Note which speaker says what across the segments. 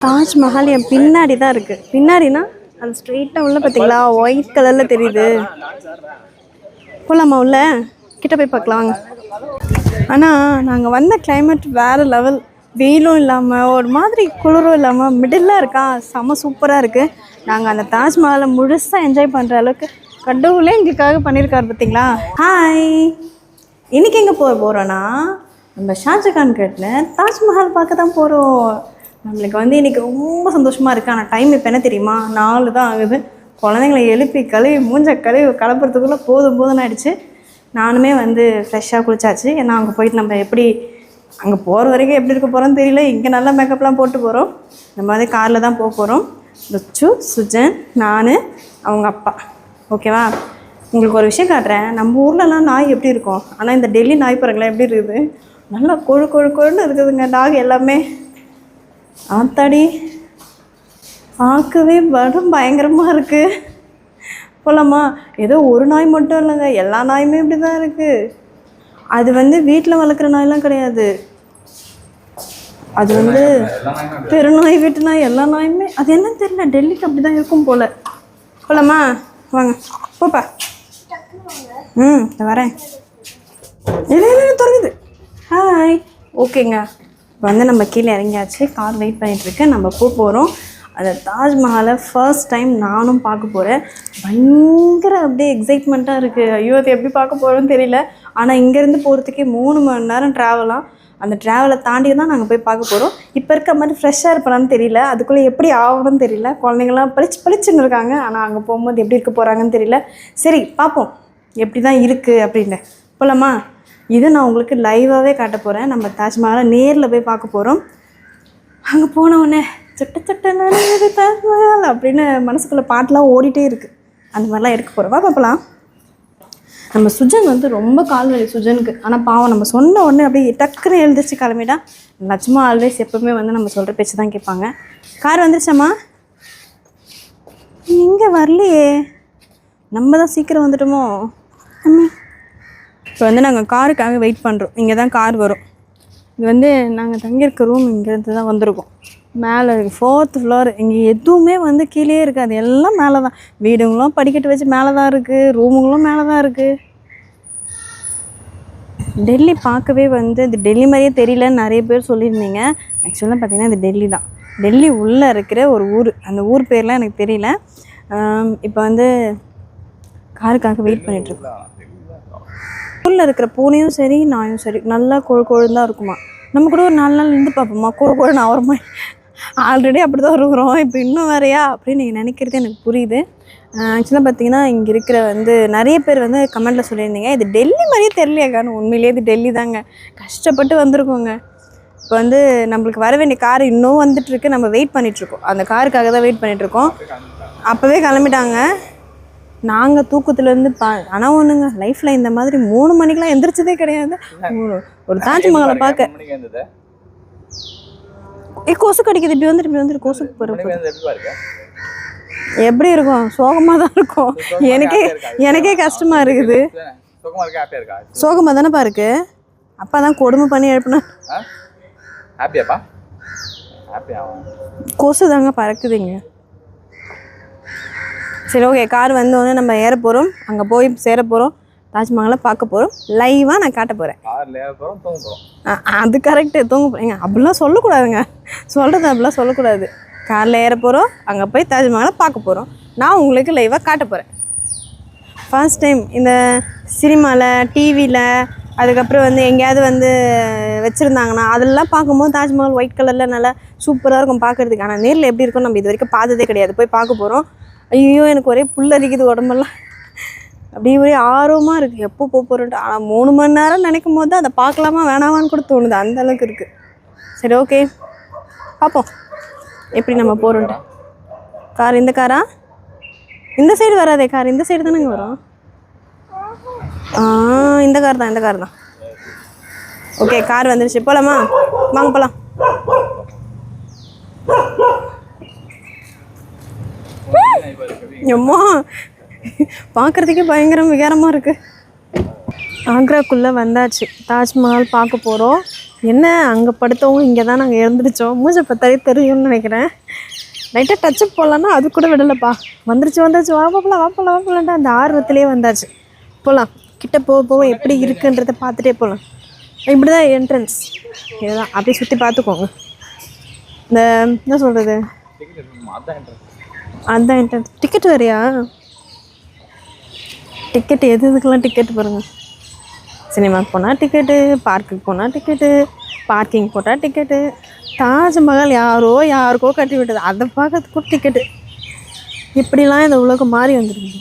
Speaker 1: தாஜ்மஹால் என் பின்னாடி தான் இருக்கு. பின்னாடினா அது ஸ்ட்ரெயிட்டாக உள்ள பார்த்தீங்களா ஒயிட் கலரில் தெரியுது. போகலாமா உள்ள? கிட்ட போய் பார்க்கலாம். வாங்க ஆனால் நாங்கள் வந்த கிளைமேட் வேறு லெவல் வெயிலும் இல்லாமல் ஒரு மாதிரி குளிரும் இல்லாமல் மிடில் இருக்கா? செம சூப்பராக இருக்குது நாங்கள் அந்த தாஜ்மஹாலை முழுசாக என்ஜாய் பண்ணுற அளவுக்கு கடவுளே எங்களுக்காக பண்ணியிருக்காரு பார்த்தீங்களா ஹாய் இன்றைக்கி எங்கே போக போகிறோன்னா நம்ம ஷாஜகான் கேட்டில் தாஜ்மஹால் பார்க்க தான் போகிறோம் நம்மளுக்கு வந்து இன்றைக்கி ரொம்ப சந்தோஷமாக இருக்குது ஆனால் டைம் இப்போ என்ன தெரியுமா? நாலு தான் ஆகுது. குழந்தைங்களை எழுப்பி கழுவி மூஞ்ச கழுவி கலப்புறதுக்குள்ளே போதும் போதும்னு ஆயிடுச்சு. நானுமே வந்து ஃப்ரெஷ்ஷாக குளிச்சாச்சு. ஏன்னா அங்கே போயிட்டு நம்ம எப்படி அங்கே போகிற வரைக்கும் எப்படி இருக்க போகிறோன்னு தெரியல. இங்கே நல்லா மேக்கப்லாம் போட்டு போகிறோம் இந்த மாதிரி காரில் தான் போக போகிறோம் ருச்சு சுஜன் நான் அவங்க அப்பா. ஓகேவா உங்களுக்கு ஒரு விஷயம் காட்டுறேன். நம்ம ஊர்லலாம் நாய் எப்படி இருக்கும்? ஆனால் இந்த டெல்லி நாய் பாருங்களேன் எப்படி இருக்குது? நல்லா கொழு கொழு கொழுன்னு இருக்குதுங்க. டாக் எல்லாமே. ஆத்தாடி பார்க்கவே படம் பயங்கரமாக இருக்குது போலாமா? ஏதோ ஒரு நாய் மட்டும் இல்லைங்க எல்லா நாயுமே இப்படி தான் இருக்குது அது வந்து வீட்டில் வளர்க்குற நாயெலாம் கிடையாது. அது வந்து பெருநாய் வீட்டு நாய் எல்லா நாயுமே அது என்னன்னு தெரியல டெல்லிக்கு அப்படி தான் இருக்கும் போல். போலாமா? வாங்க போப்பா. ம் வரேன். இல்லை இல்லை தொடங்குது ஹாய் ஓகேங்க இப்போ வந்து நம்ம கீழே இறங்கியாச்சு. கார் வெயிட் பண்ணிகிட்ருக்கு நம்ம போக போகிறோம் அந்த தாஜ்மஹாலை ஃபர்ஸ்ட் டைம் நானும் பார்க்க போகிறேன் பயங்கர அப்படியே எக்ஸைட்மெண்ட்டாக இருக்குது ஐயோ அது எப்படி பார்க்க போகிறோன்னு தெரியல. ஆனால் இங்கேருந்து போகிறதுக்கே மூணு மணி நேரம் ட்ராவலாம் அந்த ட்ராவலை தாண்டி தான் நாங்கள் போய் பார்க்க போகிறோம் இப்போ இருக்க மாதிரி ஃப்ரெஷ்ஷாக இருப்பானு தெரியல. அதுக்குள்ளே எப்படி ஆகணும்னு தெரியல. குழந்தைங்களாம் பளிச்சு பளிச்சுன்னு இருக்காங்க. ஆனால் அங்கே போகும்போது எப்படி இருக்க போகிறாங்கன்னு தெரியல. சரி பார்ப்போம். எப்படி தான் இருக்குது அப்படின்னு. போலாமா? இது நான் உங்களுக்கு லைவாகவே காட்ட போகிறேன் நம்ம தாஜ்மஹாலை நேரில் போய் பார்க்க போகிறோம் அங்கே போனவுடனே சட்ட சட்ட தாஜ்மஹால் அப்படின்னு மனசுக்குள்ளே பாட்டெலாம் ஓடிட்டே இருக்குது அந்த மாதிரிலாம் எடுக்க போகிறோம் வா பார்க்கலாம். நம்ம சுஜன் வந்து ரொம்ப கால் வலி சுஜனுக்கு. ஆனால் பாவம் நம்ம சொன்ன உடனே அப்படியே டக்குன்னு எழுந்திரிச்சு கிளம்பிட்டா லட்சுமா ஆல்வேஸ் எப்பவுமே வந்து நம்ம சொல்கிற பேச்சு தான் கேட்பாங்க. கார் வந்துருச்சாம்மா? இங்கே வரலையே. நம்ம தான் சீக்கிரம் வந்துட்டோமோ? அம்மி இப்போ வந்து நாங்கள் காருக்காக வெயிட் பண்ணுறோம் இங்கே தான் கார் வரும். இது வந்து நாங்கள் தங்கியிருக்க ரூம் இங்கேருந்து தான் வந்திருக்கோம். மேலே இருக்குது ஃபோர்த் ஃப்ளோர் இங்கே எதுவுமே வந்து கீழே இருக்காது. எல்லாம் மேலே தான் வீடுங்களும் படிக்கட்டு வச்சு மேலே தான் இருக்குது ரூமுங்களும் மேலே தான் இருக்குது டெல்லி பார்க்கவே வந்து இது டெல்லி மாதிரியே தெரியலன்னு நிறைய பேர் சொல்லியிருந்தீங்க. ஆக்சுவலாக பார்த்தீங்கன்னா இது டெல்லி தான். டெல்லி உள்ளே இருக்கிற ஒரு ஊர். அந்த ஊர் பேர்லாம் எனக்கு தெரியல. இப்போ வந்து காருக்காக வெயிட் பண்ணிகிட்ருக்கோம் ஊரில் இருக்கிற பூனையும் சரி நாயும் சரி நல்லா கொழு கொழுன்னு இருக்குமா. நம்ம கூட ஒரு நாலு நாள் இருந்து பார்ப்போமா கொழு கொழுன்னு ஆகிறோமா. ஆல்ரெடி அப்படி தான் இருக்கிறோம் இப்போ இன்னும் வரையா அப்படின்னு நீங்கள் நினைக்கிறது எனக்கு புரியுது. ஆக்சுவலாக பார்த்தீங்கன்னா இங்கே இருக்கிற வந்து நிறைய பேர் வந்து கமெண்ட்டில் சொல்லியிருந்தீங்க. இது டெல்லி மாதிரியே தெரியலையாக்கான்னு உண்மையிலேயே இது டெல்லி தாங்க. கஷ்டப்பட்டு வந்திருக்கோங்க. இப்போ வந்து நம்மளுக்கு வர வேண்டிய கார் இன்னும் வந்துட்டுருக்கு நம்ம வெயிட் பண்ணிகிட்ருக்கோம் அந்த காருக்காக தான் வெயிட் பண்ணிகிட்ருக்கோம் அப்போவே கிளம்பிட்டாங்க. நாங்கள் தூக்கத்துலேருந்து பா ஆனால் ஒன்றுங்க லைஃப்பில் இந்த மாதிரி மூணு மணிக்கெலாம் எந்திரிச்சதே கிடையாது. ஒரு- தாஜ்மஹாலை பார்க்க. ஏ கொசு கடிக்குது இப்படி வந்துட்டு இப்படி வந்துட்டு கொசு போகிற
Speaker 2: மணிக்கு வந்து எப்படி
Speaker 1: இருக்கும்? சோகமாக தான் இருக்கும். எனக்கே எனக்கே கஷ்டமாக இருக்குது. சோகமாக தானேப்பா இருக்கு? அப்பா தான் கொடுமை பண்ணி எழுப்பினா கொசு தாங்க பறக்குதுங்க. சரி ஓகே கார் வந்தோடனே நம்ம ஏற போகிறோம் அங்கே போய் சேர போகிறோம் தாஜ்மஹாலை பார்க்க போகிறோம் லைவாக நான் காட்ட போகிறேன் அது கரெக்டு தூங்க போகிறீங்க அப்படிலாம் சொல்லக்கூடாதுங்க. சொல்கிறது அப்படிலாம் சொல்லக்கூடாது. காரில் ஏற போகிறோம் அங்கே போய் தாஜ்மஹாலை பார்க்க போகிறோம் நான் உங்களுக்கு லைவாக காட்ட போகிறேன் ஃபர்ஸ்ட் டைம் இந்த சினிமாவில் டிவியில் அதுக்கப்புறம் வந்து எங்கேயாவது வந்து வச்சுருந்தாங்கன்னா அதெல்லாம் பார்க்கும்போது தாஜ்மஹால் ஒயிட் கலரில் நல்லா சூப்பராக இருக்கும் பார்க்குறதுக்கு. ஆனால் நேரில் எப்படி இருக்கும் நம்ம இது வரைக்கும் பார்த்ததே கிடையாது. போய் பார்க்க போகிறோம் ஐயோ எனக்கு ஒரே புல்லரிக்குது உடம்பெல்லாம். அப்படியே ஒரே ஆர்வமாக இருக்குது எப்போ போக போகிறோன்ட்டு ஆனால் மூணு மணி நேரம் நினைக்கும் போது அதை பார்க்கலாமா வேணாமான்னு கூட தோணுது. அந்த அளவுக்கு இருக்குது சரி ஓகே பார்ப்போம் எப்படி நம்ம போகிறோன்ட்டு கார் இந்த காரா இந்த சைடு வராதே கார் இந்த சைடு தானேங்க வரும்? ஆ இந்த கார் தான் இந்த கார் தான். ஓகே கார் வந்துருச்சு. போகலாமா வாங்க போகலாம் எம்மா பார்க்குறதுக்கே பயங்கரம் விகாரமாக இருக்குது ஆக்ராக்குள்ளே வந்தாச்சு. தாஜ்மஹால் பார்க்க போகிறோம் என்ன அங்கே படுத்தவங்க இங்கே தான் நாங்கள் எழுந்திரிச்சோம். மூஞ்சை பார்த்தாலே தெரியும்னு நினைக்கிறேன். லைட்டாக டச்சப் போகலான்னா அது கூட விடலைப்பா. வந்துருச்சு வந்துருச்சு. வா போகலாம் வா போகலாம் வா போகலான்ட்டு அந்த ஆர்வத்திலே வந்தாச்சு. போகலாம் கிட்ட போக போக எப்படி இருக்குன்றதை பார்த்துட்டே போகலாம் இப்படி தான் என்ட்ரன்ஸ் இதுதான். அப்படியே சுற்றி பார்த்துக்கோங்க. இந்த என்ன சொல்கிறது அதுதான் என்ட்ரன்ஸ் டிக்கெட் வரையா டிக்கெட் எது இதுக்கெல்லாம் டிக்கெட் பாருங்கள் சினிமாவுக்கு போனால் டிக்கெட்டு பார்க்குக்கு போனால் டிக்கெட்டு பார்க்கிங் போட்டால் டிக்கெட்டு தாஜ்மஹால் யாரோ யாருக்கோ கட்டி விட்டது. அதை பார்க்கறதுக்கு டிக்கெட்டு இப்படிலாம் இந்த உலகம் மாறி வந்துருக்கு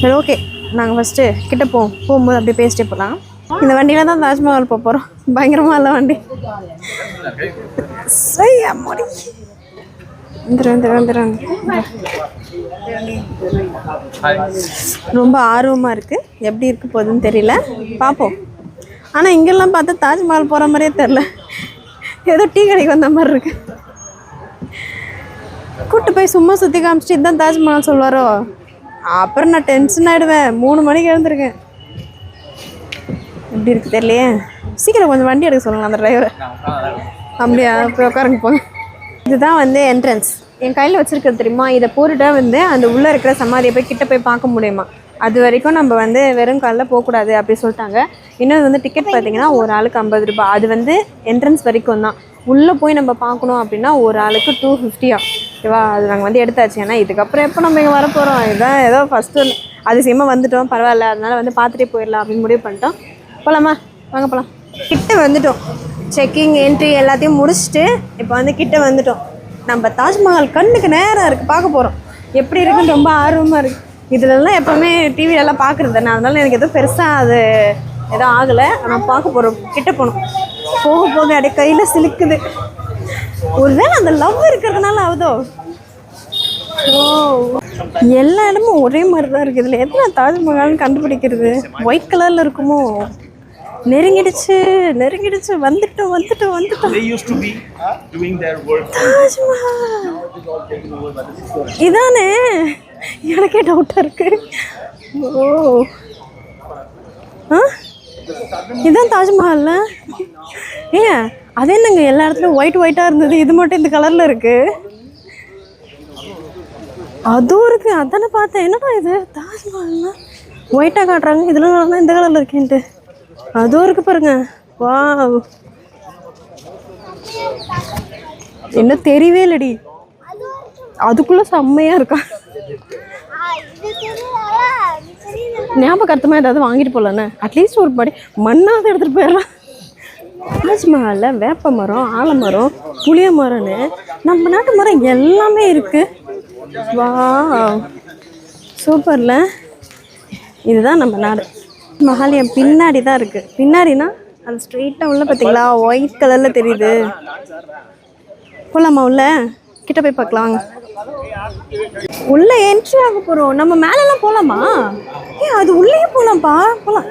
Speaker 1: சரி ஓகே நாங்கள் ஃபஸ்ட்டு கிட்டே போவோம் போகும்போது அப்படியே பேசிட்டே போகலாம் இந்த வண்டியில் தான் தாஜ்மஹால் போக போகிறோம் பயங்கரமாக இல்லை வண்டி. சரி அம்மாடி ரொம்ப ஆர்வமாக இருக்குது எப்படி இருக்க போகுதுன்னு தெரியல. பார்ப்போம் ஆனால் இங்கெல்லாம் பார்த்தா தாஜ்மஹால் போகிற மாதிரியே தெரில ஏதோ டீ கடைக்கு வந்த மாதிரி இருக்கு. கூட்டு போய் சும்மா சுற்றி காமிச்சிட்டு இதுதான் தாஜ்மஹால் சொல்வாரோ? அப்புறம் நான் டென்ஷன் ஆகிடுவேன் மூணு மணிக்கு எழுந்திருக்கேன். எப்படி இருக்கு தெரியலையே? சீக்கிரம் கொஞ்சம் வண்டி எடுக்க சொல்லுங்க அந்த டிரைவரை அப்படியா? போய் உட்காருங்க போங்க. இதுதான் வந்து என்ட்ரன்ஸ் என் கையில் வச்சுருக்கிறது தெரியுமா? இதை போட்டுட்டா வந்து அந்த உள்ளே இருக்கிற சமாதியை போய் கிட்ட போய் பார்க்க முடியுமா? அது வரைக்கும் நம்ம வந்து வெறும் காலில் போகக்கூடாது அப்படி சொல்லிட்டாங்க. இன்னொரு வந்து டிக்கெட் பார்த்தீங்கன்னா ஒரு ஆளுக்கு ஐம்பது ரூபாய். அது வந்து என்ட்ரன்ஸ் வரைக்கும் தான். உள்ளே போய் நம்ம பார்க்கணும் அப்படின்னா ஒரு ஆளுக்கு டூ ஃபிஃப்டியா ஓகேவா? அது நாங்கள் வந்து எடுத்தாச்சு. ஏன்னா இதுக்கப்புறம் எப்போ நம்ம இங்கே வரப்போகிறோம் இதுதான் ஏதோ ஃபஸ்ட்டு அதிசயமாக வந்துட்டோம். பரவாயில்ல. அதனால வந்து பார்த்துட்டே போயிடலாம் அப்படின்னு முடிவு பண்ணிட்டோம். போகலாமா வாங்க போகலாம் கிட்ட வந்துட்டோம். செக்கிங் என்ட்ரி எல்லாத்தையும் முடிச்சுட்டு இப்போ வந்து கிட்டே வந்துட்டோம். நம்ம தாஜ்மஹால் கண்ணுக்கு நேராக இருக்குது பார்க்க போகிறோம் எப்படி இருக்குன்னு ரொம்ப ஆர்வமாக இருக்குது இதுலலாம் எப்போவுமே டிவிலெல்லாம் பார்க்குறது தானே. அதனால எனக்கு எதுவும் பெருசாக அது எதுவும் ஆகலை. ஆனால் பார்க்க போகிறோம் கிட்ட போகணும் போக போக அப்படியே கையில் சிலுக்குது. ஒருவேளை அந்த லவ் இருக்கிறதுனால ஆகுதோ? ஓ. எல்லா இடமும் ஒரே மாதிரி தான் இருக்குது இதில் எத்தனை தாஜ்மஹால்னு கண்டுபிடிக்கிறது? ஒயிட் கலரில் இருக்குமோ? நெருங்கிடுச்சு நெருங்கிடுச்சு. வந்துட்டோம் வந்துட்டோம் வந்துட்டோம்.
Speaker 3: They used to be doing their work.
Speaker 1: Taj Mahal இதானே? எனக்கே டவுட்டாக இருக்கு. ஓ. ஆ? இதான் தாஜ்மஹால்ல? ஏன்? அது என்னங்க? எல்லா இடத்துலையும் ஒயிட் ஒயிட்டாக இருந்தது. இது மட்டும் இந்த கலரில் இருக்கு. அதுவும் இருக்கு. அதானே பார்த்தேன். என்னடா இது? தாஜ்மஹால்னா ஒயிட்டாக காட்டுறாங்க. இதில் தான் இந்த கலரில் இருக்கேன்ட்டு. அதுவும் இருக்கு பாருங்க. வா என்ன தெரியவே இல்லடி. அதுக்குள்ள செம்மையா இருக்கா? ஞாபகார்த்தமாக ஏதாவது வாங்கிட்டு போகலாண்ணே அட்லீஸ்ட் ஒரு படி மண்ணாவது எடுத்துகிட்டு போயிடலாம். தாஜ்மஹாலில் வேப்ப மரம் ஆலமரம் புளிய மரம்னு நம்ம நாட்டு மரம் எல்லாமே இருக்கு. வா சூப்பர்ல இதுதான் நம்ம நாடு. மஹால் என் பின்னாடி தான் இருக்குது பின்னாடினா அது ஸ்ட்ரெயிட்டாக உள்ள பார்த்தீங்களா ஒயிட் கலரில் தெரியுது. போகலாமா உள்ள? கிட்ட போய் பார்க்கலாம் வாங்க. உள்ள என்ட்ரி ஆக போகிறோம் நம்ம மேலெல்லாம் போகலாமா ஏ அது உள்ளேயே போகலாம்ப்பா போகலாம்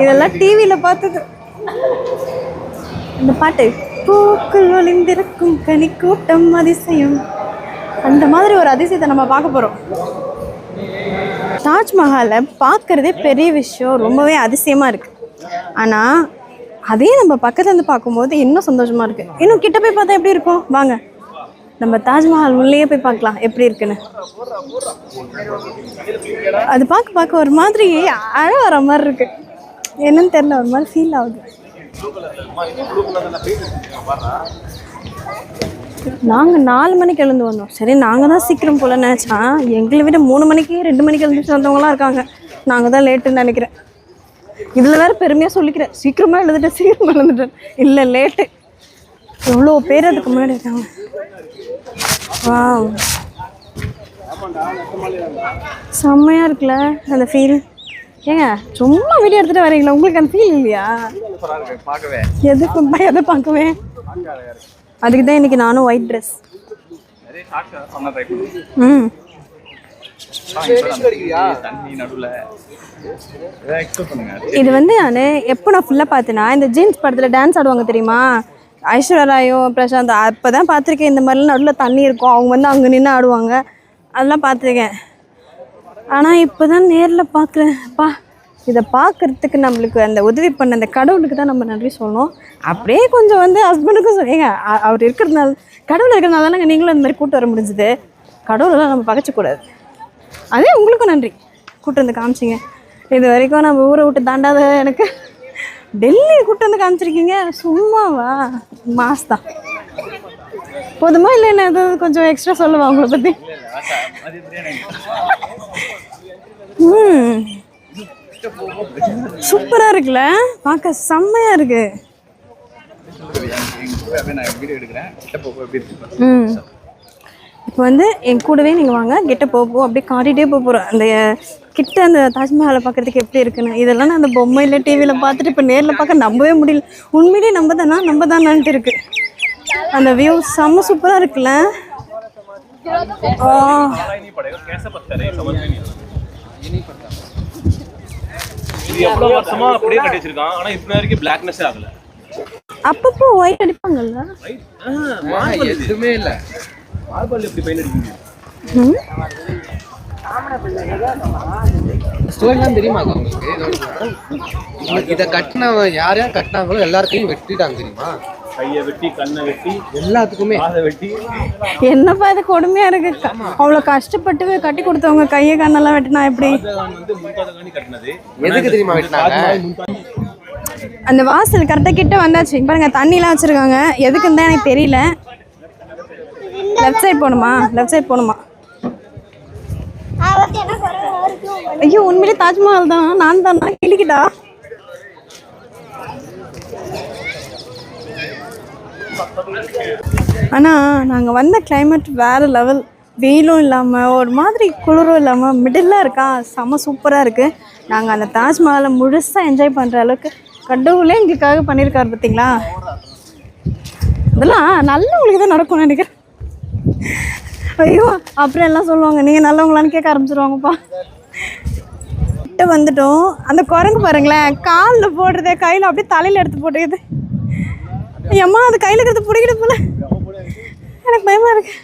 Speaker 1: இதெல்லாம் டிவியில் பார்த்தது. இந்த பாட்டு பூக்கள் ஒளிந்திருக்கும் கனி கூட்டம் அதிசயம். அந்த மாதிரி ஒரு அதிசயத்தை நம்ம பார்க்க போகிறோம் தாஜ்மஹாலை பார்க்குறதே பெரிய விஷயம். ரொம்பவே அதிசயமாக இருக்குது ஆனால் அதே நம்ம பக்கத்துல இருந்து பார்க்கும்போது இன்னும் சந்தோஷமாக இருக்குது இன்னும் கிட்ட போய் பார்த்தா எப்படி இருக்கும்? வாங்க. நம்ம தாஜ்மஹால் உள்ளேயே போய் பார்க்கலாம். எப்படி இருக்குன்னு. அது பார்க்க பார்க்க ஒரு மாதிரி அழ வர மாதிரி இருக்கு. என்னன்னு தெரியல ஒரு மாதிரி ஃபீல் ஆகுது. நாங்கள் நாலு மணிக்கு எழுந்து வந்தோம். சரி நாங்கள் தான் சீக்கிரம் போல நினச்சா எங்களை விட மூணு மணிக்கு ரெண்டு மணிக்கு எழுந்துச்சு வந்தவங்களாம் இருக்காங்க. நாங்கள் தான் லேட்டுன்னு நினைக்கிறேன். இதில் வேற பெருமையாக சொல்லிக்கிறேன். சீக்கிரமாக எழுந்துட்டேன் சீக்கிரமாக எழுந்துட்டேன். இல்லை லேட்டு எவ்வளோ பேர் அதுக்கு முன்னாடி இருக்காங்க? வாவ் செம்மையாக இருக்குல்ல அந்த ஃபீல் ஏங்க சும்மா வீடியோ எடுத்துகிட்டு வரீங்களா? உங்களுக்கு அந்த ஃபீல் இல்லையா? எதுக்கு எதை பார்க்கவே அதுக்கு தான் இன்னைக்கு நானும் ஒயிட் ட்ரெஸ்
Speaker 2: நிறைய ஷார்ட்ஸ் சொன்ன ட்ரை பண்ணி.
Speaker 1: ம். இது வந்து நான் எப்போ நான் ஃபுல்லாக பார்த்தேன்னா இந்த ஜீன்ஸ் படத்தில் டான்ஸ் ஆடுவாங்க தெரியுமா? ஐஸ்வர்யா ராயும் பிரசாந்த் அப்போ தான் பார்த்துருக்கேன். இந்த மாதிரிலாம் நடுவில் தண்ணி இருக்கும். அவங்க வந்து அங்கே நின்று ஆடுவாங்க. அதெல்லாம் பார்த்துருக்கேன். ஆனால் இப்போ தான் நேரில் பார்க்குறேன். பா இதை பார்க்கறதுக்கு நம்மளுக்கு அந்த உதவி பண்ண அந்த கடவுளுக்கு தான் நம்ம நன்றி சொல்லணும். அப்படியே கொஞ்சம் வந்து ஹஸ்பண்டுக்கும் சொல்லுங்க அவர் இருக்கிறதுனால கடவுள் இருக்கிறதுனால தானே நீங்களும் இந்த மாதிரி கூட்டு வர முடிஞ்சுது. கடவுளெல்லாம் நம்ம பகைச்சக்கூடாது. அதே உங்களுக்கும் நன்றி. கூட்டு வந்து காமிச்சிங்க. இது வரைக்கும் நம்ம ஊரை விட்டு தாண்டாத எனக்கு. டெல்லி கூட்டு வந்து காமிச்சிருக்கீங்க. சும்மாவா? மாஸ் தான். போதுமா? இல்லை என்ன ஏதாவது கொஞ்சம் எக்ஸ்ட்ரா சொல்லுவா உங்களை பற்றி ம். சூப்பராக இருக்குல்ல? பார்க்க செம்மையாக இருக்கு. ம். இப்போ வந்து என் கூடவே நீங்கள் வாங்க கிட்ட போக அப்படியே காட்டிகிட்டே போக போகிறோம் அந்த கிட்ட அந்த தாஜ்மஹாலை பார்க்குறதுக்கு எப்படி இருக்குன்னு. இதெல்லாம் நான் அந்த பொம்மையில் டிவியில் பார்த்துட்டு இப்போ நேரில் பார்க்க நம்பவே முடியல. உண்மையிலேயே நம்ப தானா நம்ப தானான்ட்டு இருக்கு. அந்த வியூ செம்ம சூப்பராக இருக்குல்ல? ஆ.
Speaker 3: எவ்வளவு வருஷமா அப்படியே கட்டி வச்சிருக்கான் ஆனா இப்ப வரைக்கும் பிளாக்னஸே ஆகல.
Speaker 1: அப்பப்போ ஒயிட் அடிப்பாங்கல்ல?
Speaker 3: எதுவுமே இல்ல. மார்பல் எப்படி பெயிண்ட்
Speaker 4: ஸ்டோரிலாம் தெரியுமா உங்களுக்கு? இதை கட்டினவன் யார் யார் கட்டினாங்களோ எல்லாருக்கையும் வெட்டிட்டாங்க தெரியுமா?
Speaker 3: கையை வெட்டி கண்ணை வெட்டி
Speaker 4: எல்லாத்துக்குமே.
Speaker 3: காதை வெட்டி.
Speaker 1: என்னப்பா இது கொடுமையாக இருக்கு? க- அவ்வளோ கஷ்டப்பட்டு கட்டி கொடுத்தவங்க கையை கண்ணெல்லாம் வெட்டினா எப்படி?
Speaker 4: எதுக்கு தெரியுமா வெட்டினாங்க?
Speaker 1: அந்த வாசல் கரெக்டாக கிட்ட வந்தாச்சு. பாருங்க தண்ணிலாம் வச்சுருக்காங்க. எதுக்குன்னு தான் எனக்கு தெரியல. லெஃப்ட் சைடு போகணுமா? லெஃப்ட் சைடு போகணுமா? ஐயோ உண்மையிலே தாஜ்மஹால் தான். நான் தான் கிளிக்கிட்டா ஆனால் நாங்கள் வந்த கிளைமேட் வேறு லெவல் வெயிலும் இல்லாமல் ஒரு மாதிரி குளிரும் இல்லாமல் மிடில் இருக்கா? செம்ம சூப்பராக இருக்குது நாங்கள் அந்த தாஜ்மஹாலை முழுசாக என்ஜாய் பண்ணுற அளவுக்கு கடவுளே எங்களுக்காக பண்ணியிருக்காரு பார்த்தீங்களா இதெல்லாம் நல்லவங்களுக்கு தான் நடக்கும்னு நினைக்கிறேன். ஐயோ அப்புறம் எல்லாம் சொல்லுவாங்க நீங்கள் நல்லவங்களான்னு கேட்க ஆரம்பிச்சிருவாங்கப்பா. கிட்ட வந்துட்டோம். அந்த குரங்கு பாருங்களேன் காலில் போடுறதே கையில் அப்படியே தலையில் எடுத்து போட்டுக்குது. அம்மா அது கையில் எடுத்து பிடிக்கிட்டு போல. எனக்கு பயமா இருக்கு.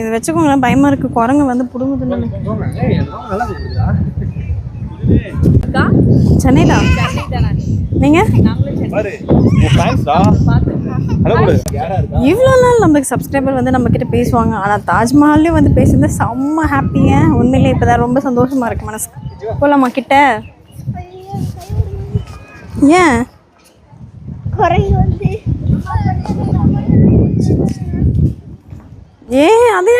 Speaker 1: இது வச்சுக்கோங்களேன் பயமா இருக்கு. குரங்கு வந்து புடுங்குதுன்னு சென்னை. தான் நீங்க இவ்வளோ நாள் நம்மளுக்கு சப்ஸ்கிரைபர் வந்து நம்ம கிட்ட பேசுவாங்க. ஆனால் தாஜ்மஹால்லையும் வந்து பேசுறது செம்ம ஹாப்பிங்க உண்மையிலே இப்போதான் ரொம்ப சந்தோஷமா இருக்கு மனசுக்கு போகலாமா கிட்ட? ஏன்? ஏன் அது